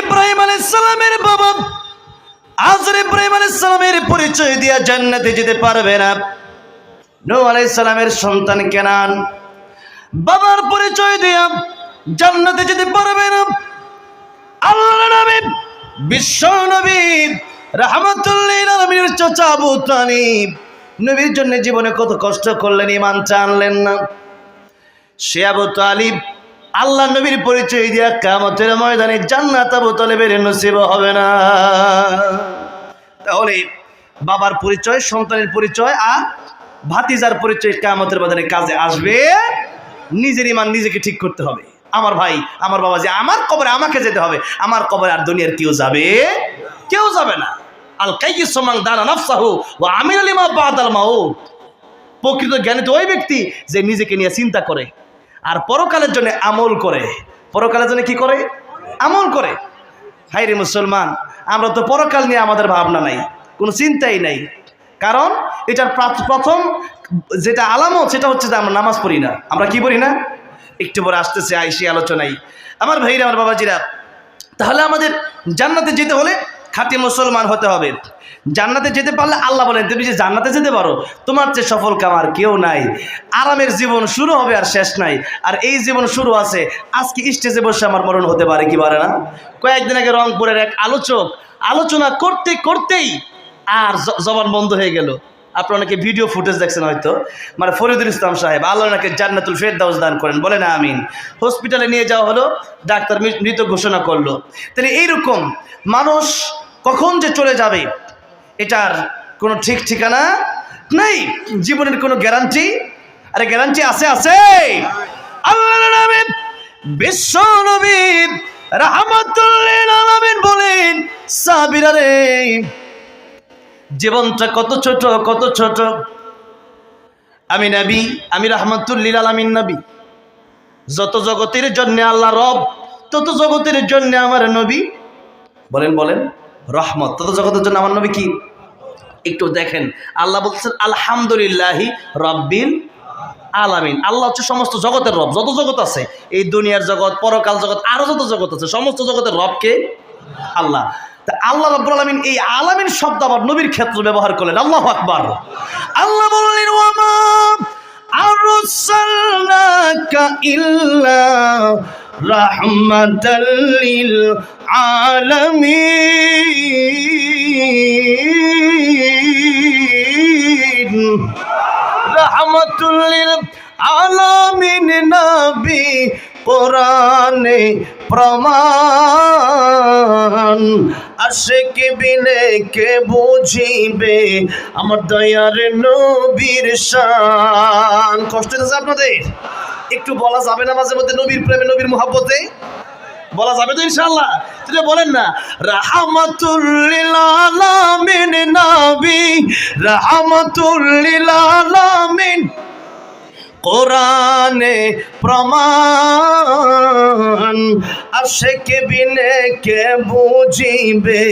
ইব্রাহিম আলাইসালামের বাবা। আজর ইব্রাহিম আলাইসালামের পরিচয় দিয়া জান্নাতে যেতে পারবে না। নূহ আলাইসালামের সন্তান কেনান। বাবার পরিচয় দিয়া জান্নাতে যেতে পারবে না। আল্লাহ নবী বিশ্ব নবী রাহমাতুল্লিল আলামিনের চাচা আবু তালিব। নবীর জন্য জীবনে কত কষ্ট করলেন ইমান চানলেন না। সে আবু তালিব আল্লাহ নবীর পরিচয় দিয়া কামতের ময়দানে জান্নাত আবু তালিবের নসিব হবে না। তাহলে বাবার পরিচয়, সন্তানের পরিচয় আর ভাতিজার পরিচয় কামতের ময়দানে কাজে আসবে। নিজের ইমান নিজেকে ঠিক করতে হবে। আমার ভাই, আমার বাবা যে আমার কবরে আমাকে যেতে হবে, আমার কবরে আর দুনিয়ার কেউ যাবে কেউ যাবে না। আল কাইকি সমান দানা নফসাহু ও আমির আলিমা বাদাল মাউত। প্রকৃত জ্ঞানী তো ওই ব্যক্তি যে নিজেকে নিয়ে চিন্তা করে। আর পরকালের জন্য আমল করে। পরকালের জন্য কি করে? আমল করে। হাই রে মুসলমান, আমরা তো পরকাল নিয়ে আমাদের ভাবনা নাই, কোনো চিন্তাই নাই। কারণ এটার প্রথম যেটা আলামত, সেটা হচ্ছে যে আমরা নামাজ পড়ি না। আমরা কি পড়ি না? একটু পরে আসতেছে, আইসি আলোচনায়। আমার ভাইরা, আমার বাবাজিরা, তাহলে আমাদের জান্নাতে যেতে হলে খাঁটি মুসলমান হতে হবে। জান্নাতে যেতে পারলে আল্লাহ বলেন, তুমি যে জান্নাতে যেতে পারো, তোমার চেয়ে সফল কামার কেউ নাই। আরামের জীবন শুরু হবে আর শেষ নাই। আর এই জীবন শুরু আছে, আজকে স্টেজে বসে আমার মরণ হতে পারে কি পারে না? কয়েকদিন আগে রংপুরের এক আলোচক আলোচনা করতে করতেই আর জবান বন্ধ হয়ে গেল। আপনারা অনেকে ভিডিও ফুটেজ দেখছেন হয়তো। মানে ফরিদুল ইসলাম সাহেব, আল্লাহ নাকি জান্নাতুল ফেরদাউস দান করেন বলে না আমিন। হসপিটালে নিয়ে যাওয়া হলো, ডাক্তার মৃত ঘোষণা করল। তাহলে এইরকম মানুষ কখন যে চলে যাবে এটার কোনো ঠিক ঠিকানা নেই? জীবনের কোনো গ্যারান্টি আরে গ্যারান্টি আছে আছে। আল্লাহ বিশ্ব নবী রাহমাতুল্লিল আলামিন বলেন, সাবিরা রে। জীবনটা কত ছোট কত ছোট। আমি নবী, আমি রাহমাতুল্লিল আলামিন নবী। যত জগতের জন্য আল্লাহ রব, তত জগতের জন্য আমার নবী। বলেন বলেন, রহমত। তত জগতের জন্য আমার নবী কি? একটু দেখেন। আল্লাহ বলছেন আলহামদুলিল্লাহি রব্বিল আলামিন। আল্লাহ হচ্ছে সমস্ত জগতের রব। যত জগৎ আছে, এই দুনিয়ার জগৎ, পরকাল জগৎ, আরও যত জগৎ আছে, সমস্ত জগতের রবকে আল্লাহ। তা আল্লাহ রব্বুল আলামিন এই আলামিন শব্দ আবার নবীর ক্ষেত্র ব্যবহার করলেন। আল্লাহ আকবার। আল্লাহ বললেন, ওয়ামা আরসালনাকা ইল্লা রাহমাতাল লিল আলামিন। রহমতুল্লিল আলামিন নবী কোরআনে প্রমাণ। আশেক বিনে কে বুঝিবে? আমার দয়ার নবীর শান। কষ্ট হচ্ছে আপনাদের? একটু বলা যাবে না মাঝে মধ্যে নবীর প্রেমে, নবীর মোহাব্বতে? বলা যাবে তো ইনশাআল্লাহ? তুমি বলেন না রাহমাতুল্লিল নবী রাহমাতুল্লিল কোরআনে প্রমাণ, আশেক বিনে কে বুঝিবে,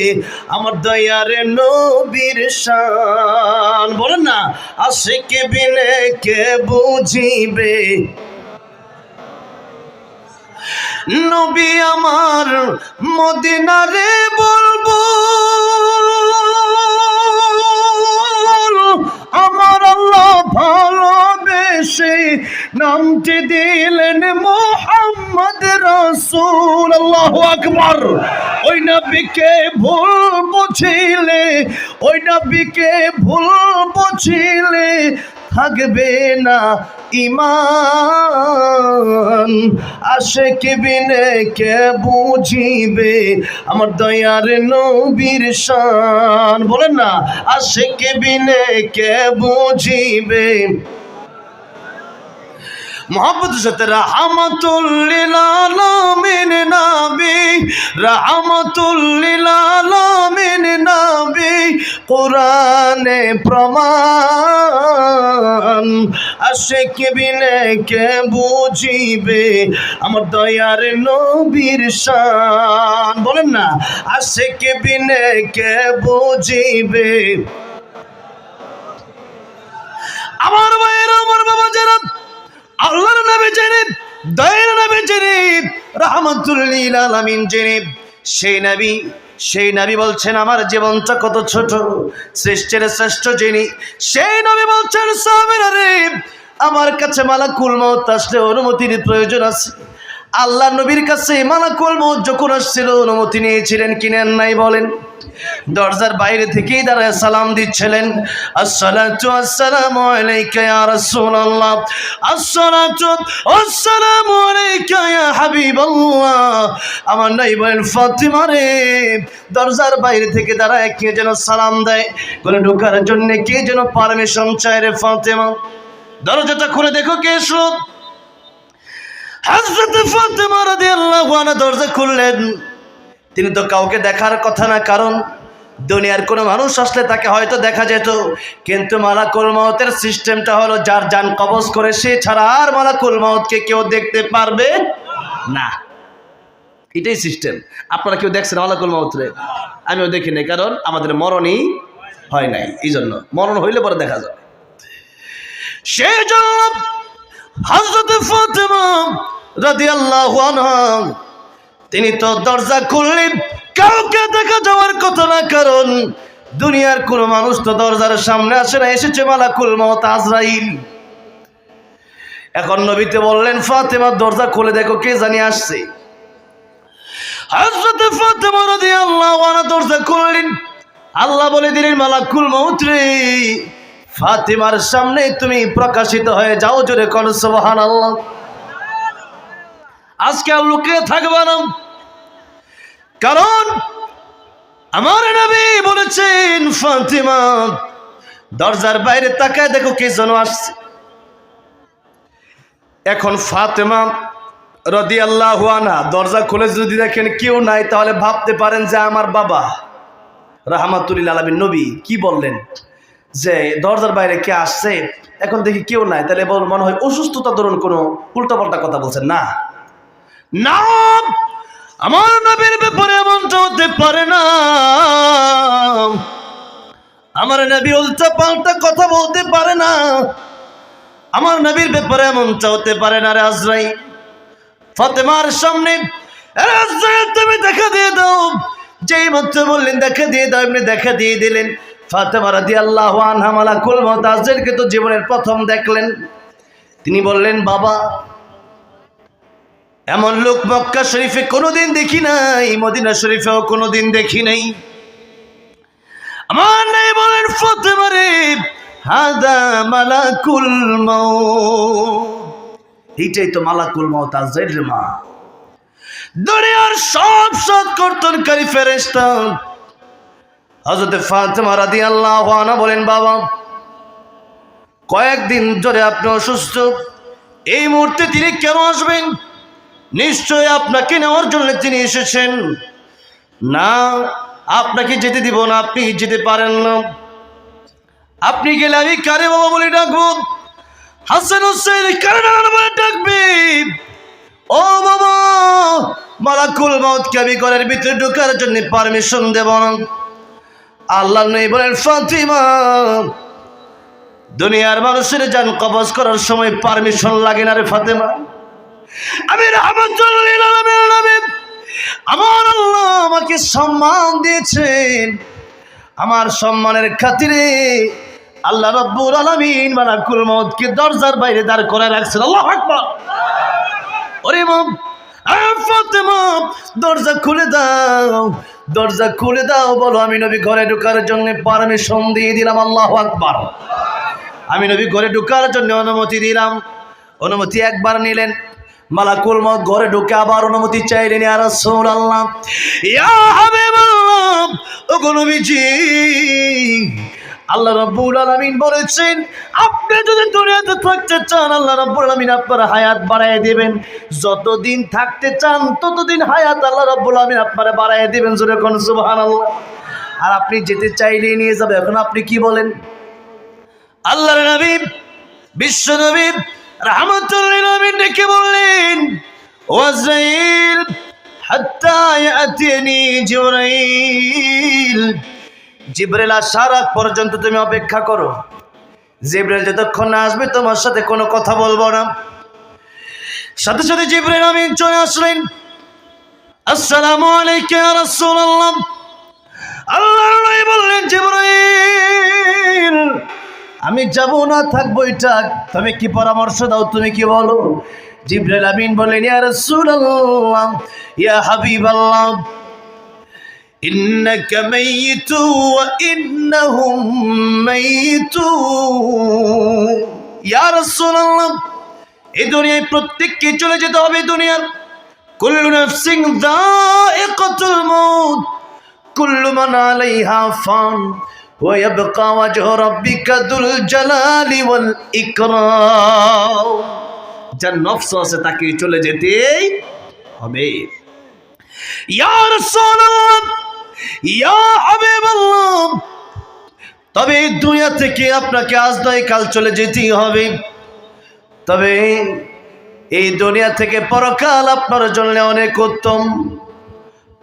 আমার দয়ার নবীর শান। বলেন না, আশেক বিনে কে বুঝিবে নবী আমার মদিনারে বলব আমার আল্লাহ ভালোবেসে নামটি দিলেন মোহাম্মদ রসুল আল্লাহ আকবর। ওই নবীকে ভুল বুঝিলে ওই নবীকে ভুল বুঝিলে থাকবে না ইমান। আশেক বিনে কে বুঝিবে? আমার দয়ার নবীর শান। বলেন না, আশেক বিনে কে বুঝিবে? মোহাম্মদ সাথে রাহমাতুল্লিল আলামিন নবী রাহমাতুল্লিল নবী, কোরআনে প্রমাণ। আশেক বিনে কে বুঝিবে? আমার দয়ার নবীর শান। বলেন না, আশেক বিনে কে বুঝিবে? আমার ভাইয়ের, আমার বাবা যারা আল্লাহর নামে জেনে দয়ের নামে জেনে সেই সেই বলছেন, আমার জীবনটা কত ছোট, সৃষ্টির শ্রেষ্ঠ যিনি, সেই নবী বলছেন আমার কাছে মালাকুল মউত আসলে অনুমতির প্রয়োজন আছে। আল্লাহ নবীর কাছে মালাকুল মউত যখন আসছিল, অনুমতি নিয়েছিলেন কিনেন নাই বলেন। দরজার বাইরে থেকেই দাঁড়ায় সালাম দিচ্ছিলেন। আসসালাতু আসসালামু আলাইকা ইয়া রাসূলুল্লাহ। আসসালাতু আসসালামু আলাইকা ইয়া হাবিবাল্লাহ। আমার নাই বলেন, ফাতিমা রে, দরজার বাইরে থেকে দাঁড়ায় কে যেন সালাম দেয়। করে ঢোকার জন্য কে যেন পারমিশন চায় রে ফাতিমা? দরজাটা খুলে দেখো কে এসো। হযরত ফাতিমা রাদিয়াল্লাহু আনহা দরজা খুললেন। তিনি তো কাউকে দেখার কথা না, কারণ দুনিয়ার কোনো মানুষ আসলে তাকে হয়তো দেখা যেত। কিন্তু মালাকুল মহতের সিস্টেমটা হলো, যার যান কবজ করে সে ছাড়া আর মালাকুল মহতকে কেউ দেখতে পারবে না। এটাই সিস্টেম। আপনারা কেউ দেখছেন মালাকুল মহতরে আমিও দেখি নাই, কারণ আমাদের মরণই হয় নাই এই জন্য মরণ হইলে পরে দেখা যাবে। সেই জন্য হজরত ফাতেমা রাদিয়াল্লাহু আনহা তিনি তো দরজা খুললেন। কাউকে দেখা যাওয়ার কথা না, কারণ দুনিয়ার কোনো মানুষ তো দরজার সামনে আসে না। এসেছে মালাকুল মত আজরাইল। এখন নবীতে বললেন, ফাতেমা, দরজা খুলে দেখো, কে জানি আসছে? হযরত ফাতেমা রাদিয়াল্লাহু দরজা খুললেন। আল্লাহ বলে দিলেন, মালাকুল মউত রে, ফাতেমার সামনে তুমি প্রকাশিত হয়ে যাও জোরে কর সুবহানাল্লাহ। আজকে আর লুকিয়ে থাকবে না। কারণ আমার নবী বলেছেন, ফাতিমা, দরজার বাইরে তাকায় দেখো কে যেন আসছে। এখন ফাতেমা রদি আল্লাহ আনা দরজা খুলে যদি দেখেন কেউ নাই, তাহলে ভাবতে পারেন যে আমার বাবা। রাহমাতুল্লিল আলমী নবী, কি বললেন? যে দরজার বাইরে কে আসছে, এখন দেখি কেউ নাই, তাহলে মনে হয় অসুস্থতা ধরুন কোনো উল্টাপাল্টা কথা বলছেন। না। আমার নবীর ব্যাপারে এমনটা হতে পারে না। আমার নবী উল্টা পাল্টা কথা বলতে পারে না। আমার নবীর ব্যাপারে এমনটা হতে পারে না রে আজরাই ফাতেমার সামনে "আরে আজরাইল, তুমি দেখা দিয়ে দাও। যেই মাত্র বললেন দেখা দিয়ে দাও এমনি দেখা দিয়ে দিলেন। ফাতেমা রাদি আল্লাহ আনহামালা কুল মতাজকে তো জীবনের প্রথম দেখলেন। তিনি বললেন বাবা এমন লোক মক্কা শরীফে কোনোদিন দেখি নাই, মদিনা শরীফেও কোনোদিন দেখি নাই। আমার নাই বলেন ফতেমারে হাদা মালাকুল মউত এইটাই তো মালাকুল মউত আজের মা। দুনিয়ার সব সৎ কর্তনকারী ফেরেশতা। হযরত ফাতেমা রাদিয়াল্লাহু আনহা বলেন, বাবা, কয়েকদিন ধরে আপনি অসুস্থ। এই মুহূর্তে তিনি কেন আসবেন? নিশ্চয় আপনাকে নেওয়ার জন্য তিনি এসেছেন। না, আপনাকে যেতে দিব না, আপনি যেতে পারেন না। আপনি গেলে আমি কারে বাবা বলে ডাকবো? হাসান হোসেন কারে বলে ডাকবে? ও বাবা, মালাকুল মতকে আমি ঘরের ভিতরে ঢোকার জন্য পারমিশন দেব না। আল্লাহ নেই বলেন, ফাতিমা, দুনিয়ার মানুষের যান কবজ করার সময় পারমিশন লাগে না রে ফাতেমা। আমি আমার আল্লাহ আমাকে সম্মান দিয়েছেন। আমার সম্মানের খাতিরে আল্লাহ রব্বুল আলমিন মালাকুল মতকে দরজার বাইরে দাঁড় করে রাখছেন। আল্লাহ ওরে দরজা খুলে দাও, দরজা খুলে দাও, বলো, আমি নবী ঘরে ঢোকার জন্য পারমিশন দিয়ে দিলাম। আল্লাহ আকবার। আমি নবী ঘরে ঢোকার জন্য অনুমতি দিলাম। অনুমতি একবার নিলেন। মালাকুল মত ঘরে ঢুকে আবার অনুমতি চাইলেন আর রাসূল আল্লাহ ইয়া নবীজি, আল্লাহ রাব্বুল আলামিন বলেছেন, আপনি যদি দুনিয়াতে থাকতে চান, আল্লাহ রব্বুল আলামিন আপনার হায়াত বাড়ায় দিবেন। যতদিন থাকতে চান, ততদিন হায়াত আল্লাহ রব্বুল আলামিন আপনারা বাড়ায় দিবেন, জোরে কোন সুবহানাল্লাহ। আর আপনি যেতে চাইলেই নিয়ে যাবে। এখন আপনি কি বলেন? আল্লাহর নবী, বিশ্ব নবী ডেকে বললেন ওয়াজাইল পর্যন্ত তুমি অপেক্ষা করো। জিব্রাইল, যতক্ষণ না আসবে, তোমার সাথে কোনো কথা বলব না। সাথে সাথে জিব্রাইল আমি চলে আসলেন। আসসালামু আলাইকুম রাসূলুল্লাহ। আল্লাহর নবী বললেন, জিবরাইল আমি যাব না থাকবো এটা তুমি কি পরামর্শ দাও তুমি কি বলো জিবরাইল আমিন বললেন ইয়া রাসূলুল্লাহ ইয়া হাবিবাল্লাহ إنك ميت وإنهم ميتون يا رسول الله এই দুনিয়ায় প্রত্যেককে চলে যেতে হবে দুনিয়ার কুল্লু নাফসিং যায়িকাতুল মাউত কুল্লু মান আলাইহা ফান ওয়াজহু রাব্বিকা দুল জালালি ওয়াল ইকরাম যার নফস আছে তাকে চলে যেতেই হবে। ইয়া রাসূলুল্লাহ, ইয়া হাবিবাল্লাহ, তবে এই দুনিয়া থেকে আপনাকে আজ নয়, কাল চলে যেতেই হবে। তবে এই দুনিয়া থেকে পরকাল আপনার জন্য অনেক উত্তম।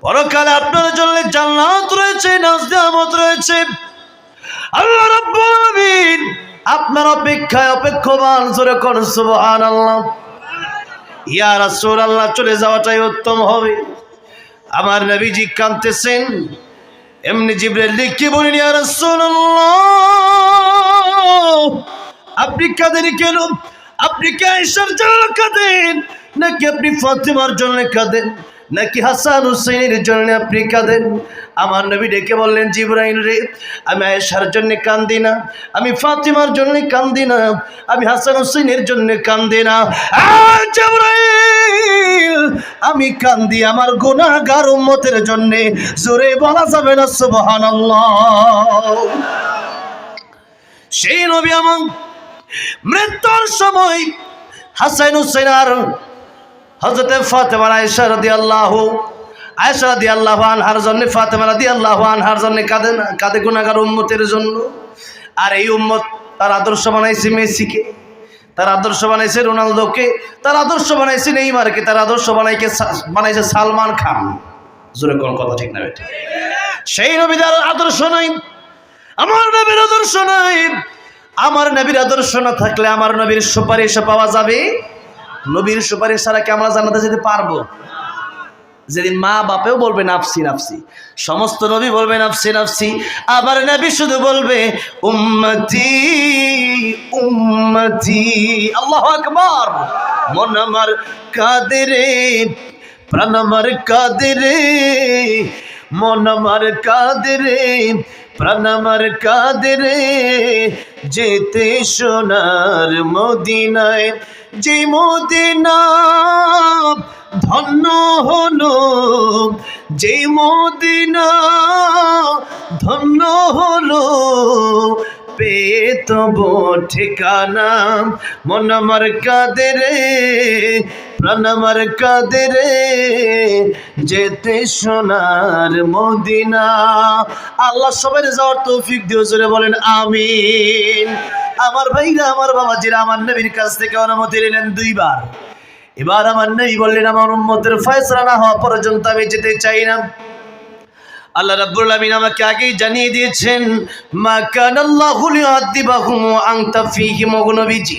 পরকালে আপনার জন্য জান্নাত রয়েছে নাজদামত রয়েছে। আল্লাহ রাব্বুল আপনার অপেক্ষায় অপেক্ষমান জোরে কোন সুবহানাল্লাহ। ইয়া রাসূলুল্লাহ, চলে যাওয়াটাই উত্তম হবে। আমার নবীজি কাঁদতেছেন। এমনি জিব্রাইল লিখে বলেন, ইয়া রাসূলুল্লাহ? আপনি কাঁদেন কেন? আপনি কি আয়েশার জন্য কাঁদেন? নাকি আপনি ফাতিমার জন্য কাঁদেন? নাকি হাসান হুসেনের জন্য আপনি কাঁদেন? আমার নবী ডেকে বললেন, জিব্রাইল রে, আমি আয়েশার জন্য কান্দি না, আমি ফাতিমার জন্য কান্দি না, আমি হাসান হুসেনের জন্য কান্দি না। আমি কান্দি আমার গুনাহগার উম্মতের জন্য, জোরে বলা যাবে না, সুবহানাল্লাহ। সেই নবী আমার মৃত্যুর সময় হাসান হুসেন আর হজরতে ফাতেমা আয়েশা রাদিয়াল্লাহু আয়েশা রাদিয়াল্লাহু আনহার জন্য, ফাতেমা রাদিয়াল্লাহু আনহার জন্য কাঁদে না, কাঁদে গুনাহগার উম্মতের জন্য। আর এই উম্মত তার আদর্শ বানাইছে মেসিকে, তার আদর্শ বানাইছে রোনালদোকে, তার আদর্শ বানাইছে নেইমারকে, তার আদর্শ বানাইকে বানাইছে সালমান খান। জোরে কোন কথা ঠিক না বেটা? সেই নবীদের আদর্শ নাই, আমার নবীর আদর্শ নাই। আমার নবীর আদর্শ না থাকলে আমার নবীর সুপারিশ পাওয়া যাবে? নবীর সুপারিশ ছাড়া কি আমরা জানাতে যেতে পারব? যেদিন মা বাপেও বলবে, নাফসি নাফসি। সমস্ত নবী বলবে, নাফসি নাফসি। আবার নবী শুধু বলবে, উম্মতি উম্মতি। আল্লাহ আকবার। মন আমার কাঁদে রে, প্রাণ আমার কাঁদে রে, মন আমার কাঁদে রে, প্রাণ আমার কাঁদে রে। যেতে সোনার মদিনায় যে মদিনা ধন্য হলো যে মদিনা ধন্য হলো পেয়ে তব ঠিকানা। মন আমার কাঁদে রে, প্রাণ আমার কাঁদে রে। যেতে সোনার মদিনা। আল্লাহ সবাই যাওয়ার তৌফিক দিও, জোরে বলেন আমিন। আমার ভাইরা, আমার বাবাজিরা, আমার নবীর কাছ থেকে অনুমতি নিলেন দুইবার। এবার আমার নবী বললেন, আমার উম্মতের ফয়সলা না হওয়া পর্যন্ত আমি যেতে চাই না। আল্লাহ রাব্বুল আমিন আমাকে আগেই জানিয়ে দিয়েছেন, মা কানাল্লাহু ওয়া আনতা ওয়া নবীজি।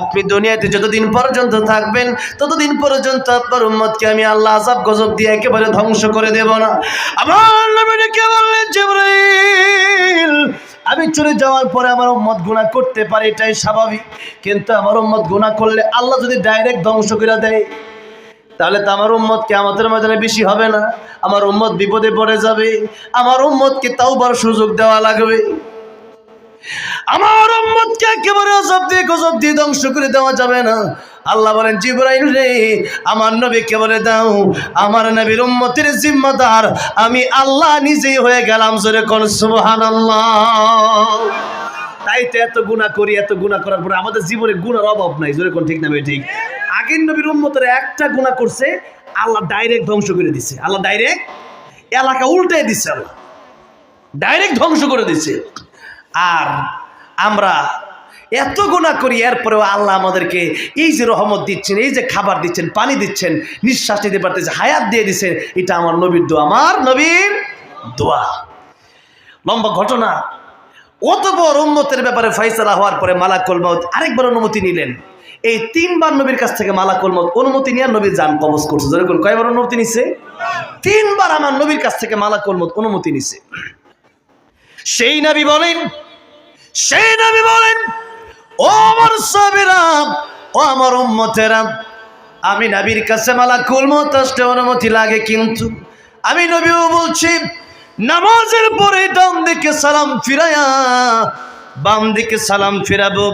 আপনি দুনিয়াতে যতদিন পর্যন্ত থাকবেন, ততদিন পর্যন্ত আপনার উম্মতকে আমি আল্লাহ আযাব গজব দিয়ে একেবারে ধ্বংস করে দেব না। আমার নবীকে বললেন, জিবরাইল, আমি চলে যাওয়ার পরে আমার উম্মত গুনাহ করতে পারে, এটাই স্বাভাবিক। কিন্তু আমার উম্মত গুনাহ করলে আল্লাহ যদি ডাইরেক্ট ধ্বংস করে দেয় তাহলে তো আমার উম্মত আমাদের মাঝে বেশি হবে না। আমার উম্মত বিপদে পড়ে যাবে। আমার উম্মতকে তাওবার সুযোগ দেওয়া লাগবে। আমার উম্মতকে একেবারে অজব দিয়ে গজব দিয়ে ধ্বংস করে দেওয়া যাবে না। আল্লাহ বলেন, জিব্রাইল রে, আমার নবীকে বলে দাও, আমার নবীর উম্মতের জিম্মাদার, আমি আল্লাহ নিজেই হয়ে গেলাম জোরে কোন, সুবহানাল্লাহ। তাই তো এত গুণা করি, এত গুণা করার পরে আমাদের জীবনে গুণার অভাব নাই, জোরে কোন, ঠিক না ঠিক? আগের নবীর উম্মতের একটা গুণা করছে, আল্লাহ ডাইরেক্ট ধ্বংস করে দিছে। আল্লাহ ডাইরেক্ট এলাকা উল্টে দিচ্ছে আল্লাহ। ডাইরেক্ট ধ্বংস করে দিছে। আর আমরা এত গুণা করি, এরপরেও আল্লাহ আমাদেরকে এই যে রহমত দিচ্ছেন, এই যে খাবার দিচ্ছেন, পানি দিচ্ছেন, নিঃশ্বাস নিতে পারতেছে, হায়াত দিয়ে দিচ্ছেন এটা আমার নবীর দোয়া। আমার নবীর দোয়া। লম্বা ঘটনা। অতপর উম্মতের ব্যাপারে ফয়সালা হওয়ার পরে মালাকুল মত আরেকবার অনুমতি নিলেন। এই তিনবার নবীর কাছ থেকে মালাকুল মত অনুমতি নিয়ে নবীর যান কবজ করছে। যেরকম কয়বার অনুমতি নিছে? তিনবার আমার নবীর কাছ থেকে মালাকুল মত অনুমতি নিছে। সেই নবী বলেন, সেই নবী বলেন, ও আমার সাবিরা ও আমার উম্মতেরা, আমি নবীর কাছে মালাকুল মত আসতে অনুমতি লাগে কিন্তু, আমি নবীও বলছি নামাজের পরে ডান দিকে সালাম ফিরায়া বাম দিকে সালাম ফিরাবো।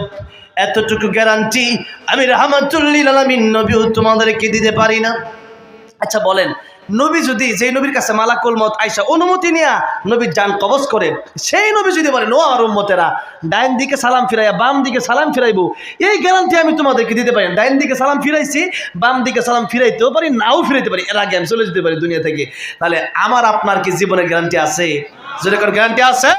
এতটুকু গ্যারান্টি আমি রহমতুল্লিল আলমিন নবীও তোমাদেরকে দিতে পারি না। আচ্ছা বলেন নবী যদি, যেই নবীর কাছে মালাকুল মত আইসা অনুমতি নিয়া নবীর যান কবজ করে, সেই নবী যদি বলেন ও উম্মতেরা, ডাইন দিকে সালাম ফিরাইয়া বাম দিকে সালাম ফিরাইবো, এই গ্যারান্টি আমি তোমাদেরকে দিতে পারি। ডাইন দিকে সালাম ফিরাইছি, বাম দিকে সালাম ফিরাইতেও পারি, নাও ফিরাইতে পারি। এর আগে আমি চলে যেতে পারি দুনিয়া থেকে। তাহলে আমার, আপনার কি জীবনের গ্যারান্টি আছে? যদি কোনো গ্যারান্টি আছে?